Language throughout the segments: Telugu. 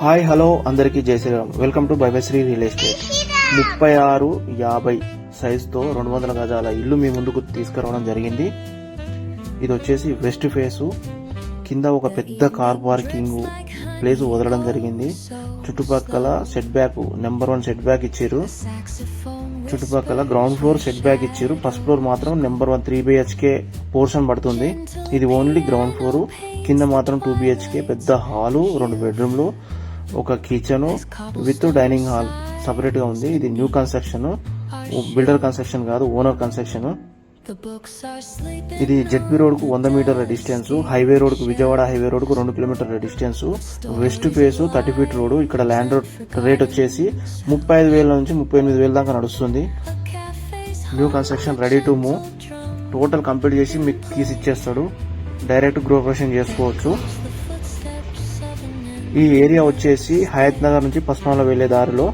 హాయ్ హలో అందరికీ జై శ్రీరామ్. వెల్కమ్ టు భైభశ్రీ రియల్ ఎస్టేట్. ముప్పై ఆరు యాభై సైజుతో రెండు వందల గజాల ఇల్లు మీ ముందుకు తీసుకురావడం జరిగింది. ఇది వచ్చేసి వెస్ట్ ఫేసు. కింద ఒక పెద్ద కార్ పార్కింగ్ ప్లేస్ వదలడం జరిగింది. చుట్టుపక్కల set back number one set back ఇచ్చారు. చుట్టుపక్కల గ్రౌండ్ ఫ్లోర్ సెట్ బ్యాక్ ఇచ్చారు. ఫస్ట్ ఫ్లోర్ మాత్రం number one three BHK portion పడుతుంది. ఇది ఓన్లీ గ్రౌండ్ ఫ్లోర్. కింద మాత్రం టూ బిహెచ్కే పెద్ద హాలు రెండు బెడ్రూమ్లు. ఒక కిచెన్ విత్ డైనింగ్ హాల్ సపరేట్గా ఉంది. ఇది న్యూ కన్స్ట్రక్షన్ బిల్డర్ కన్స్ట్రక్షన్ కాదు ఓనర్ కన్స్ట్రక్షన్ ఇది జెడ్పీ రోడ్కు వంద మీటర్ల డిస్టెన్స్ హైవే రోడ్కు విజయవాడ హైవే రోడ్కు రెండు కిలోమీటర్ల distance west face thirty feet road ఇక్కడ ల్యాండ్ రోడ్ రేట్ వచ్చేసి ముప్పై ఐదు వేల నుంచి ముప్పై ఎనిమిది వేల దాకా నడుస్తుంది. New construction ready to move total complete చేసి మీకు కీస్ ఇచ్చేస్తాడు. డైరెక్ట్ గృహప్రవేశం చేసుకోవచ్చు. ఈ ఏరియా వచ్చేసి హయత్ నగర్ నుంచి పశ్చిమాల వెళ్ళే దారిలో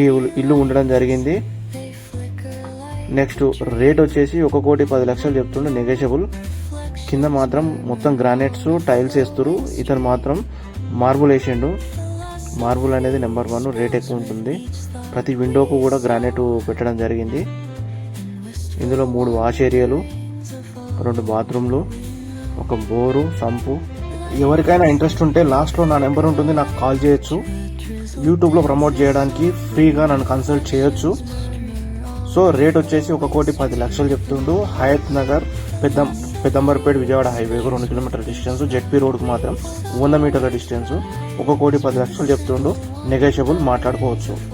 ఈ ఇల్లు ఉండడం జరిగింది. నెక్స్ట్ రేట్ వచ్చేసి ఒక కోటి పది లక్షలు చెప్తుండే నెగోషియబుల్. కింద మాత్రం మొత్తం గ్రానైట్స్ టైల్స్ వేస్తురు ఇతను మాత్రం మార్బుల్ వేసిండు. మార్బుల్ అనేది నెంబర్ వన్ రేట్ ఎక్కువ ఉంటుంది. ప్రతి విండోకు కూడా గ్రానైట్ పెట్టడం జరిగింది. ఇందులో మూడు వాష్ ఏరియాలు రెండు బాత్రూమ్లు ఒక బోరు సంపు ఎవరికైనా ఇంట్రెస్ట్ ఉంటే లాస్ట్లో నా నెంబర్ ఉంటుంది నాకు కాల్ చేయొచ్చు. యూట్యూబ్లో ప్రమోట్ చేయడానికి ఫ్రీగా నన్ను కన్సల్ట్ చేయొచ్చు. సో రేట్ వచ్చేసి ఒక కోటి పది లక్షలు చెప్తుండు. హయత్ నగర్ పెద్ద పెద్దంబర్పేట విజయవాడ హైవే రెండు కిలోమీటర్ డిస్టెన్స్ జెడ్పీ రోడ్కు మాత్రం వంద మీటర్ల డిస్టెన్స్ ఒక కోటి పది లక్షలు చెప్తుండు. నెగోషియబుల్ మాట్లాడుకోవచ్చు.